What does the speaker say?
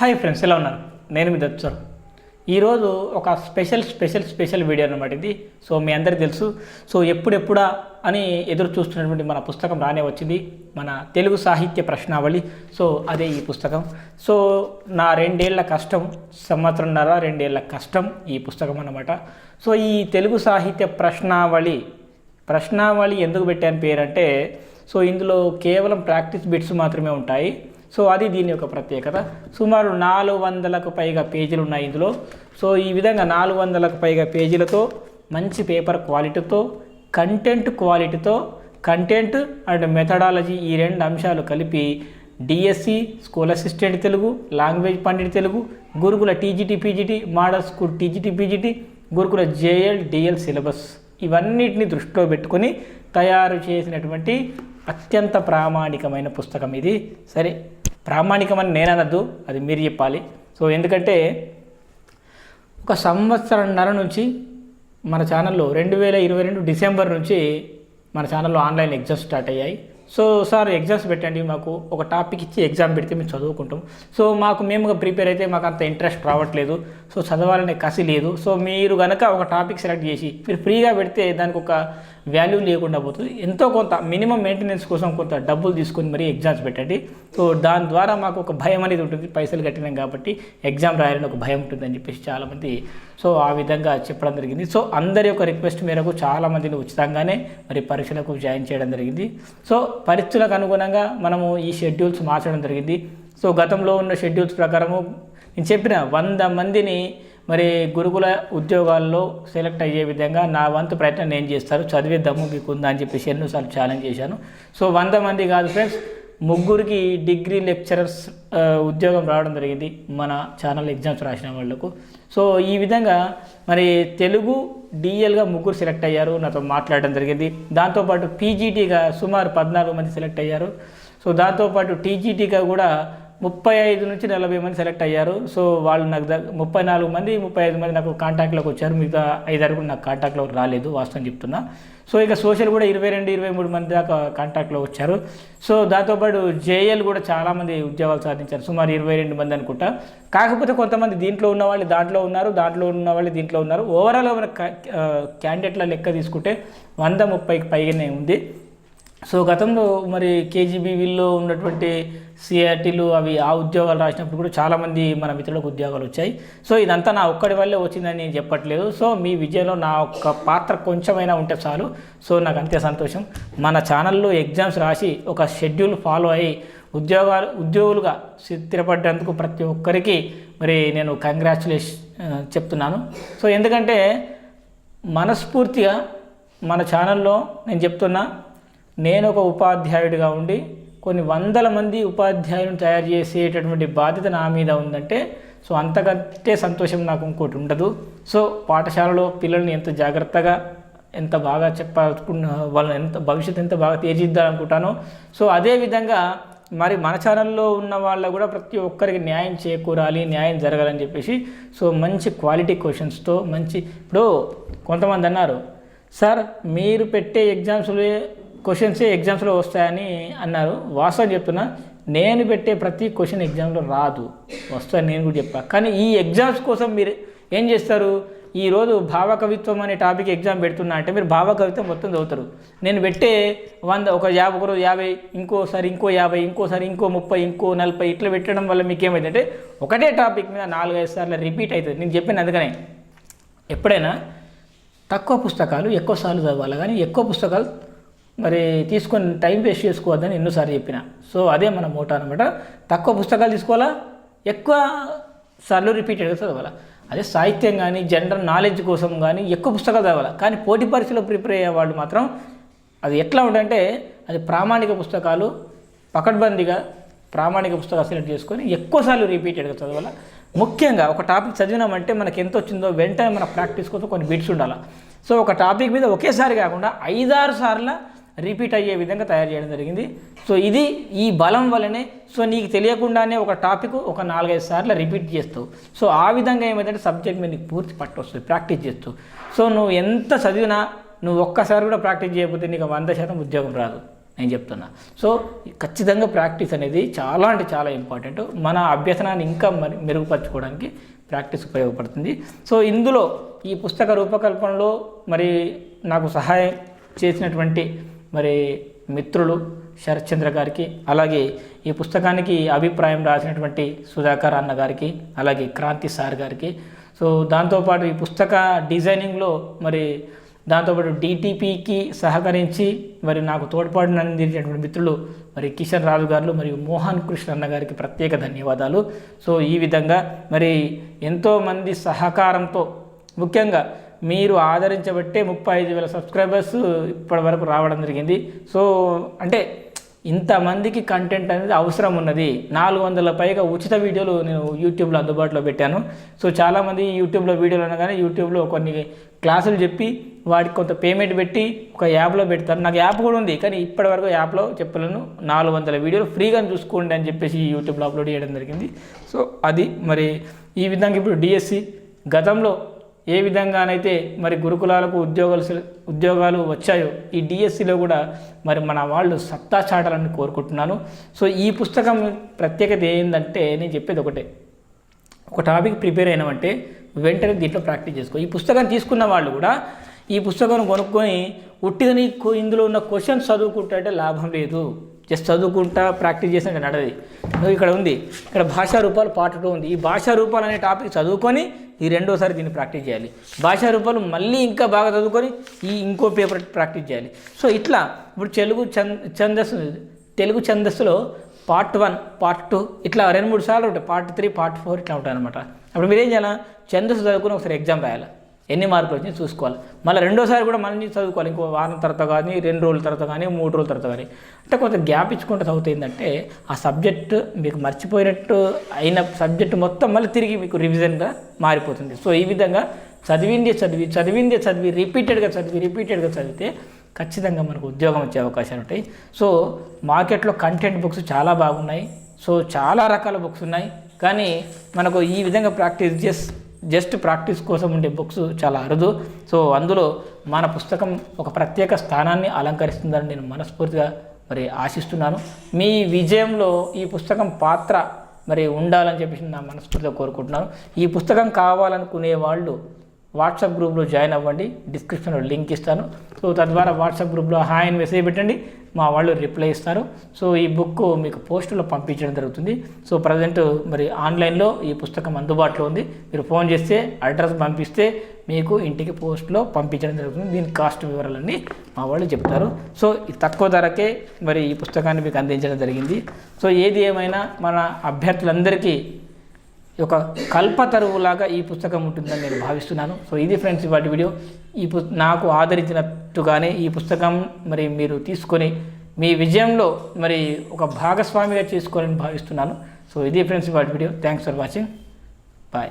Hi friends ఎలా ఉన్నారు? నేను మీ దత్ సార్. ఈరోజు ఒక స్పెషల్ స్పెషల్ స్పెషల్ వీడియో అనమాట ఇది. సో మీ అందరికీ తెలుసు. సో ఎప్పుడెప్పుడా అని ఎదురు చూస్తున్నటువంటి మన పుస్తకం రానే వచ్చింది. మన తెలుగు సాహిత్య ప్రశ్నావళి. సో అదే ఈ పుస్తకం. సో నా రెండేళ్ళ కష్టం సంవత్సరంన్నర రెండేళ్ళ కష్టం ఈ పుస్తకం అన్నమాట. సో ఈ తెలుగు సాహిత్య ప్రశ్నావళి ప్రశ్నావళి ఎందుకు పెట్టాను పేరు అంటే సో ఇందులో కేవలం ప్రాక్టీస్ బిట్స్ మాత్రమే ఉంటాయి. సో అది దీని యొక్క ప్రత్యేకత. సుమారు నాలుగు వందలకు పైగా పేజీలు ఉన్నాయి ఇందులో. సో ఈ విధంగా నాలుగు వందలకు పైగా పేజీలతో మంచి పేపర్ క్వాలిటీతో కంటెంట్ క్వాలిటీతో కంటెంట్ అండ్ మెథడాలజీ ఈ రెండు అంశాలు కలిపి DSC school assistant Telugu language pandit Telugu Gurukula TGT PGT model school TGT PGT Gurukula JL DL syllabus. ఇవన్నిటిని దృష్టిలో పెట్టుకొని తయారు చేసినటువంటి అత్యంత ప్రామాణికమైన పుస్తకం ఇది. సరే ప్రామాణికమని నేను అనద్దు అది మీరు చెప్పాలి. సో ఎందుకంటే ఒక సంవత్సరంన్నర నుంచి మన ఛానల్లో రెండు వేల ఇరవై రెండు డిసెంబర్ నుంచి మన ఛానల్లో ఆన్లైన్ ఎగ్జామ్స్ స్టార్ట్ అయ్యాయి. సో సార్ ఎగ్జామ్స్ పెట్టండి మాకు ఒక టాపిక్ ఇచ్చి ఎగ్జామ్ పెడితే మేము చదువుకుంటాం. సో మాకు మేముగా ప్రిపేర్ అయితే మాకు అంత ఇంట్రెస్ట్ రావట్లేదు. సో చదవాలనే కసి లేదు. సో మీరు కనుక ఒక టాపిక్ సెలెక్ట్ చేసి మీరు ఫ్రీగా పెడితే దానికి ఒక వాల్యూ లేకుండా పోతుంది. ఎంతో కొంత మినిమం మెయింటెనెన్స్ కోసం కొంత డబ్బులు తీసుకొని మరీ ఎగ్జామ్స్ పెట్టండి. సో దాని ద్వారా మాకు ఒక భయం అనేది ఉంటుంది. పైసలు కట్టినాం కాబట్టి ఎగ్జామ్ రాయాలని ఒక భయం ఉంటుందని చెప్పేసి చాలామంది సో ఆ విధంగా చెప్పడం జరిగింది. సో అందరి యొక్క రిక్వెస్ట్ మేరకు చాలామందిని ఉచితంగానే మరి పరీక్షలకు జాయిన్ చేయడం జరిగింది. సో పరిస్థితులకు అనుగుణంగా మనము ఈ షెడ్యూల్స్ మార్చడం జరిగింది. సో గతంలో ఉన్న షెడ్యూల్స్ ప్రకారము నేను చెప్పిన వంద మందిని మరి గురుకుల ఉద్యోగాల్లో సెలెక్ట్ అయ్యే విధంగా నా వంతు ప్రయత్నం నేను చేస్తాను చదివే మీకు ఉందా అని చెప్పేసి ఎన్నోసార్లు ఛాలెంజ్ చేశాను. సో వంద మంది కాదు ఫ్రెండ్స్ ముగ్గురికి డిగ్రీ లెక్చరర్స్ ఉద్యోగం రావడం జరిగింది మన ఛానల్ ఎగ్జామ్స్ రాసిన వాళ్ళకు సో ఈ విధంగా మరి తెలుగు డిఎల్గా ముగ్గురు సెలెక్ట్ అయ్యారు నాతో మాట్లాడడం జరిగింది. దాంతోపాటు పీజీటీగా సుమారు పద్నాలుగు మంది సెలెక్ట్ అయ్యారు. సో దాంతోపాటు టీజీటీగా కూడా ముప్పై ఐదు నుంచి నలభై మంది సెలెక్ట్ అయ్యారు. సో వాళ్ళు నాకు ముప్పై నాలుగు మంది ముప్పై ఐదు మంది నాకు కాంటాక్ట్లోకి వచ్చారు. మిగతా ఐదారు కూడా నాకు కాంటాక్ట్లోకి రాలేదు వాస్తవం చెప్తున్నా. సో ఇక సోషల్ కూడా ఇరవై రెండు ఇరవై మూడు మంది దాకా కాంటాక్ట్లో వచ్చారు. సో దాంతోపాటు జేఎల్ కూడా చాలామంది ఉద్యోగాలు సాధించారు. సుమారు ఇరవై రెండు మంది అనుకుంటా. కాకపోతే కొంతమంది దీంట్లో ఉన్న వాళ్ళు దాంట్లో ఉన్నారు దాంట్లో ఉన్న వాళ్ళు దీంట్లో ఉన్నారు. ఓవరాల్ మన క్యాండిడేట్ల లెక్క తీసుకుంటే వంద ముప్పైకి పైగానే ఉంది. సో గతంలో మరి కేజీబీవీల్లో ఉన్నటువంటి సిఆర్టీలు అవి ఆ ఉద్యోగాలు రాసినప్పుడు కూడా చాలామంది మన మిత్రులకు ఉద్యోగాలు వచ్చాయి. సో ఇదంతా నా ఒక్కడి వల్లే వచ్చిందని నేను చెప్పట్లేదు. సో మీ విజయంలో నా ఒక్క పాత్ర కొంచెమైనా ఉంటే చాలు. సో నాకు అంతే సంతోషం. మన ఛానల్లో ఎగ్జామ్స్ రాసి ఒక షెడ్యూల్ ఫాలో అయ్యి ఉద్యోగాలు ఉద్యోగులుగా స్థిరపడ్డందుకు ప్రతి ఒక్కరికి మరి నేను కంగ్రాచులేషన్ చెప్తున్నాను. సో ఎందుకంటే మనస్ఫూర్తిగా మన ఛానల్లో నేను చెప్తున్నా నేను ఒక ఉపాధ్యాయుడిగా ఉండి కొన్ని వందల మంది ఉపాధ్యాయులను తయారు చేసేటటువంటి బాధ్యత నా మీద ఉందంటే సో అంతకంటే సంతోషం నాకు ఇంకోటి ఉండదు. సో పాఠశాలలో పిల్లల్ని ఎంత జాగ్రత్తగా ఎంత బాగా చెప్పాలనుకున్న వాళ్ళని ఎంత భవిష్యత్తు ఎంత బాగా తీర్చిద్దాలనుకుంటానో సో అదే విధంగా మరి మన ఛానల్లో ఉన్న వాళ్ళ కూడా ప్రతి ఒక్కరికి న్యాయం చేకూరాలి న్యాయం జరగాలని చెప్పేసి సో మంచి క్వాలిటీ క్వశ్చన్స్తో మంచి ఇప్పుడు కొంతమంది అన్నారు సార్ మీరు పెట్టే ఎగ్జామ్స్లో క్వశ్చన్సే ఎగ్జామ్స్లో వస్తాయని అన్నారు. వాస్తవం చెప్తున్నా నేను పెట్టే ప్రతి క్వశ్చన్ ఎగ్జామ్లో రాదు. వస్తాయని నేను కూడా చెప్పా. కానీ ఈ ఎగ్జామ్స్ కోసం మీరు ఏం చేస్తారు? ఈరోజు భావకవిత్వం అనే టాపిక్ ఎగ్జామ్ పెడుతున్నా అంటే మీరు భావకవిత్వం మొత్తం చదువుతారు. నేను పెట్టే వంద ఒక యాభై ఒక రోజు యాభై ఇంకోసారి ఇంకో యాభై ఇంకోసారి ఇంకో ముప్పై ఇంకో నలభై ఇట్లా పెట్టడం వల్ల మీకు ఏమైందంటే ఒకటే టాపిక్ మీద నాలుగైదు సార్లు రిపీట్ అవుతుంది. నేను చెప్పాను అందుకనే ఎప్పుడైనా తక్కువ పుస్తకాలు ఎక్కువ సార్లు చదవాలి. కానీ ఎక్కువ పుస్తకాలు మరి తీసుకొని టైం వేస్ట్ చేసుకోవద్దని ఎన్నోసార్లు చెప్పిన. సో అదే మన మోటో అనమాట తక్కువ పుస్తకాలు తీసుకోవాలా? ఎక్కువ సార్లు రిపీటెడ్గా చదవాలా? అదే సాహిత్యం కానీ జనరల్ నాలెడ్జ్ కోసం కానీ ఎక్కువ పుస్తకాలు చదవాలి? కానీ పోటీ పరీక్షలో ప్రిపేర్ అయ్యే వాళ్ళు మాత్రం అది ఎట్లా ఉంటే అది ప్రామాణిక పుస్తకాలు పకడ్బందీగా ప్రామాణిక పుస్తకాలు సెలెక్ట్ చేసుకొని ఎక్కువసార్లు రిపీటెడ్గా చదవాలి? ముఖ్యంగా ఒక టాపిక్ చదివినామంటే మనకి ఎంత వచ్చిందో వెంటనే మన ప్రాక్టీస్ కోసం కొన్ని బిట్స్ ఉండాలి? సో ఒక టాపిక్ మీద ఒకేసారి కాకుండా ఐదారు సార్లు రిపీట్ అయ్యే విధంగా తయారు చేయడం జరిగింది. సో ఇది ఈ బలం వల్లనే సో నీకు తెలియకుండానే ఒక టాపిక్ ఒక నాలుగైదు సార్లు రిపీట్ చేస్తావు. సో ఆ విధంగా ఏమైందంటే సబ్జెక్ట్ మీద నీకు పూర్తి పట్టు వస్తుంది ప్రాక్టీస్ చేస్తూ సో నువ్వు ఎంత చదివినా నువ్వు ఒక్కసారి కూడా ప్రాక్టీస్ చేయకపోతే నీకు వంద శాతం ఉద్యోగం రాదు నేను చెప్తున్నా. సో ఖచ్చితంగా ప్రాక్టీస్ అనేది చాలా అంటే చాలా ఇంపార్టెంట్. మన అభ్యసనాన్ని ఇంకా మరి మెరుగుపరచుకోవడానికి ప్రాక్టీస్ ఉపయోగపడుతుంది. సో ఇందులో ఈ పుస్తక రూపకల్పనలో మరి నాకు సహాయం చేసినటువంటి మరి మిత్రులు శరత్చంద్ర గారికి అలాగే ఈ పుస్తకానికి అభిప్రాయం రాసినటువంటి సుధాకర్ అన్న గారికి అలాగే క్రాంతి సార్ గారికి. సో దాంతోపాటు ఈ పుస్తక డిజైనింగ్లో మరి దాంతోపాటు డిటిపికి సహకరించి మరి నాకు తోడ్పాటును అందించినటువంటి మిత్రులు మరి కిషన్ రాజు గారు మరియు మోహన్ కృష్ణ అన్న గారికి ప్రత్యేక ధన్యవాదాలు. సో ఈ విధంగా మరి ఎంతోమంది సహకారంతో ముఖ్యంగా మీరు ఆదరించబట్టే ముప్పై ఐదు వేల సబ్స్క్రైబర్స్ ఇప్పటి వరకు రావడం జరిగింది. సో అంటే ఇంతమందికి కంటెంట్ అనేది అవసరం ఉన్నది. నాలుగు వందల పైగా ఉచిత వీడియోలు నేను యూట్యూబ్లో అందుబాటులో పెట్టాను. సో చాలామంది యూట్యూబ్లో వీడియోలు అనగానే యూట్యూబ్లో కొన్ని క్లాసులు చెప్పి వాటికి కొంత పేమెంట్ పెట్టి ఒక యాప్లో పెడతారు. నాకు యాప్ కూడా ఉంది కానీ ఇప్పటివరకు యాప్లో చెప్పలేను. నాలుగు వందల వీడియోలు ఫ్రీగా చూసుకోండి అని చెప్పేసి యూట్యూబ్లో అప్లోడ్ చేయడం జరిగింది. సో అది మరి ఈ విధంగా ఇప్పుడు డిఎస్సి గతంలో ఏ విధంగానైతే మరి గురుకులాలకు ఉద్యోగాలు ఉద్యోగాలు వచ్చాయో ఈ డిఎస్సిలో కూడా మరి మన వాళ్ళు సత్తా చాటాలని కోరుకుంటున్నాను. సో ఈ పుస్తకం ప్రత్యేకత ఏంటంటే నేను చెప్పేది ఒకటే. ఒక టాపిక్ ప్రిపేర్ అయినామంటే వెంటనే దీంట్లో ప్రాక్టీస్ చేసుకో. ఈ పుస్తకాన్ని తీసుకున్న వాళ్ళు కూడా ఈ పుస్తకం కొనుక్కొని ఉట్టిగా ఇందులో ఉన్న క్వశ్చన్స్ చదువుకుంటే లాభం లేదు. జస్ట్ చదువుకుంటా ప్రాక్టీస్ చేసినట్టు నడది ఇక్కడ ఉంది. ఇక్కడ భాషా రూపాలు పార్ట్ టూ ఉంది. ఈ భాషా రూపాలు అనే టాపిక్ చదువుకొని ఈ రెండోసారి దీన్ని ప్రాక్టీస్ చేయాలి. భాషా రూపాలు మళ్ళీ ఇంకా బాగా చదువుకొని ఈ ఇంకో పేపర్ ప్రాక్టీస్ చేయాలి. సో ఇట్లా ఇప్పుడు తెలుగు ఛందస్సు తెలుగు ఛందస్సులో పార్ట్ వన్ పార్ట్ టూ ఇట్లా రెండు మూడు సార్లు ఉంటాయి. పార్ట్ త్రీ పార్ట్ ఫోర్ ఇట్లా ఉంటాయి అనమాట అప్పుడు మీరు ఏం చేయాలి? ఛందస్సు చదువుకుని ఒకసారి ఎగ్జామ్ రాయాలి? ఎన్ని మార్కులు వచ్చినాయి చూసుకోవాలి. మళ్ళీ రెండోసారి కూడా మళ్ళీ చదువుకోవాలి. ఇంకో వారం తర్వాత కానీ రెండు రోజుల తర్వాత కానీ మూడు రోజుల తర్వాత కానీ. అంటే కొంత గ్యాప్ ఇచ్చుకుంటే చదువుతుందంటే ఆ సబ్జెక్ట్ మీకు మర్చిపోయినట్టు అయిన సబ్జెక్ట్ మొత్తం మళ్ళీ తిరిగి మీకు రివిజన్గా మారిపోతుంది. సో ఈ విధంగా చదివిందే చదివి చదివిందే చదివి రిపీటెడ్గా చదివి రిపీటెడ్గా చదివితే ఖచ్చితంగా మనకు ఉద్యోగం వచ్చే అవకాశాలు ఉంటాయి. సో మార్కెట్లో కంటెంట్ బుక్స్ చాలా బాగున్నాయి. సో చాలా రకాల బుక్స్ ఉన్నాయి. కానీ మనకు ఈ విధంగా ప్రాక్టీస్ చేసి జస్ట్ ప్రాక్టీస్ కోసం ఉండే బుక్స్ చాలా అరుదు. సో అందులో మన పుస్తకం ఒక ప్రత్యేక స్థానాన్ని అలంకరిస్తుందని నేను మనస్ఫూర్తిగా మరి ఆశిస్తున్నాను. మీ విజయంలో ఈ పుస్తకం పాత్ర మరి ఉండాలని చెప్పేసి నా మనస్ఫూర్తిగా కోరుకుంటున్నాను. ఈ పుస్తకం కావాలనుకునే వాళ్ళు వాట్సాప్ గ్రూప్లో జాయిన్ అవ్వండి. డిస్క్రిప్షన్లో లింక్ ఇస్తాను. సో తద్వారా వాట్సాప్ గ్రూప్లో హాయ్ అని మెసేజ్ పెట్టండి. మా వాళ్ళు రిప్లై ఇస్తారు. సో ఈ బుక్ మీకు పోస్టులో పంపించడం జరుగుతుంది. సో ప్రజెంట్ మరి ఆన్లైన్లో ఈ పుస్తకం అందుబాటులో ఉంది. మీరు ఫోన్ చేస్తే అడ్రస్ పంపిస్తే మీకు ఇంటికి పోస్ట్లో పంపించడం జరుగుతుంది. దీని కాస్ట్ వివరాలన్నీ మా వాళ్ళు చెప్తారు. సో ఈ తక్కువ ధరకే మరి ఈ పుస్తకాన్ని మీకు అందించడం జరిగింది. సో ఏది ఏమైనా మన అభ్యర్థులందరికీ ఒక కల్పతరువులాగా ఈ పుస్తకం ఉంటుందని నేను భావిస్తున్నాను. సో ఇది ఫ్రెండ్స్ ఇవాటి వీడియో ఈ పు నాకు ఆదరించినట్టుగానే ఈ పుస్తకం మరి మీరు తీసుకొని మీ విజయంలో మరి ఒక భాగస్వామిగా చేసుకోవాలని భావిస్తున్నాను. సో ఇది ఫ్రెండ్స్ ఇవాటి video thanks for watching bye